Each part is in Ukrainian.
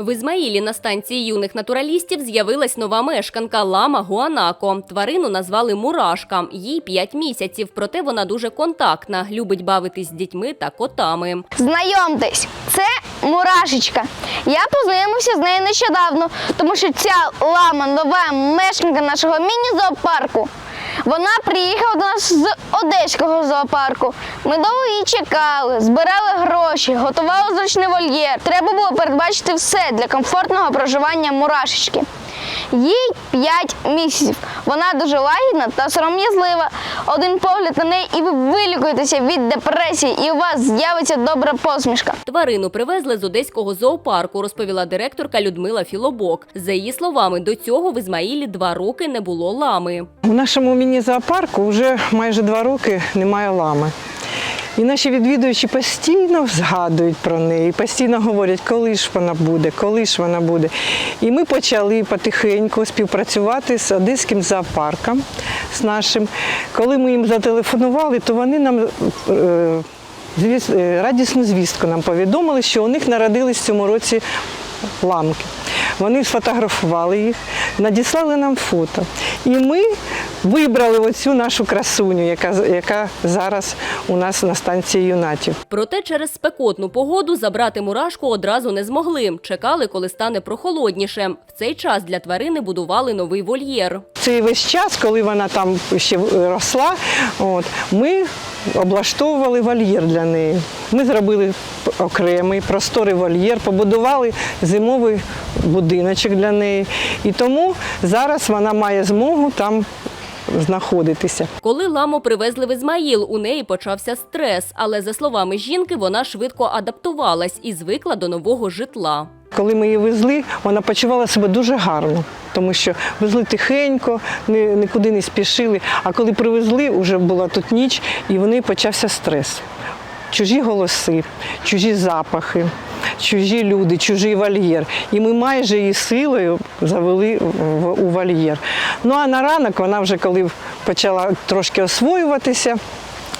В Ізмаїлі на станції юних натуралістів з'явилась нова мешканка лама Гуанако. Тварину назвали Мурашка. Їй 5 місяців, проте вона дуже контактна, любить бавитись з дітьми та котами. Знайомтесь, це мурашечка. Я познайомився з нею нещодавно, тому що ця лама нова мешканка нашого міні-зоопарку. Вона приїхала до нас з одеського зоопарку. Ми довго її чекали, збирали гроші, готували зручний вольєр. Треба було передбачити все для комфортного проживання мурашечки. Їй 5 місяців. Вона дуже лагідна та сором'язлива. Один погляд на неї, і ви вилікуєтеся від депресії, і у вас з'явиться добра посмішка. Тварину привезли з одеського зоопарку, розповіла директорка Людмила Філобок. За її словами, до цього в Ізмаїлі два роки не було лами. У нашому міні-зоопарку вже майже два роки немає лами. І наші відвідувачі постійно згадують про неї, постійно говорять, коли ж вона буде, коли ж вона буде. І ми почали потихеньку співпрацювати з одеським зоопарком, з нашим. Коли ми їм зателефонували, то вони нам е, е, радісну звістку нам повідомили, що у них народились в цьому році ламки. Вони сфотографували їх, надіслали нам фото. І ми вибрали оцю нашу красуню, яка, яка зараз у нас на станції юнатів. Проте через спекотну погоду забрати мурашку одразу не змогли. Чекали, коли стане прохолодніше. В цей час для тварини будували новий вольєр. Цей весь час, коли вона там ще росла, от, ми облаштовували вольєр для неї. Ми зробили окремий просторий вольєр, побудували зимовий будиночок для неї. І тому зараз вона має змогу там знаходитися. Коли ламу привезли в Ізмаїл, у неї почався стрес. Але за словами жінки, вона швидко адаптувалась і звикла до нового житла. Коли ми її везли, вона почувала себе дуже гарно, тому що везли тихенько, ні- нікуди не спішили. А коли привезли, вже була тут ніч, і в неї почався стрес. Чужі голоси, чужі запахи, чужі люди, чужий вольєр. І ми майже її силою завели в- у вольєр. Ну а на ранок вона вже коли почала трошки освоюватися,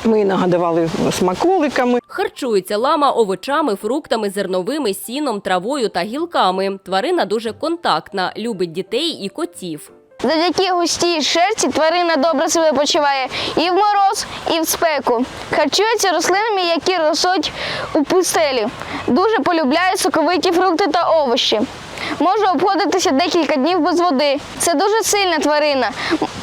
ми її нагодували смаколиками. Харчується лама овочами, фруктами, зерновими, сіном, травою та гілками. Тварина дуже контактна, любить дітей і котів. Завдяки густій шерсті тварина добре себе почуває і в мороз, і в спеку. Харчується рослинами, які ростуть у пустелі. Дуже полюбляє соковиті фрукти та овочі. Може обходитися декілька днів без води. Це дуже сильна тварина.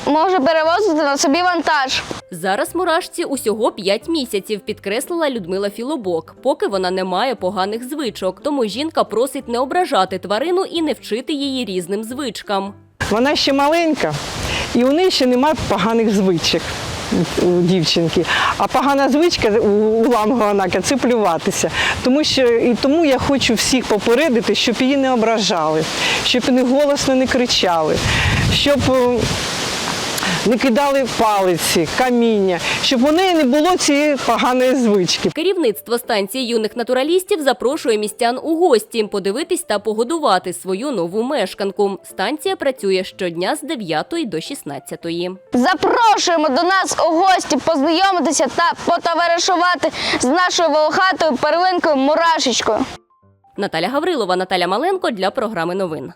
Може перевозити на собі вантаж. Зараз мурашці усього 5 місяців, підкреслила Людмила Філобок, поки вона не має поганих звичок. Тому жінка просить не ображати тварину і не вчити її різним звичкам. Вона ще маленька, і у неї ще немає поганих звичок у дівчинки. А погана звичка у, ламгоанака це плюватися. Тому що і тому я хочу всіх попередити, щоб її не ображали, щоб не голосно не кричали, щоб е, не кидали палиці, каміння, щоб у неї не було цієї поганої звички. Керівництво станції юних натуралістів запрошує містян у гості подивитись та погодувати свою нову мешканку. Станція працює щодня з 9 до 16. Запрошуємо до нас у гості познайомитися та потоваришувати з нашою волохатою первинкою мурашечкою. Наталя Гаврилова, Наталя Маленко для програми новин.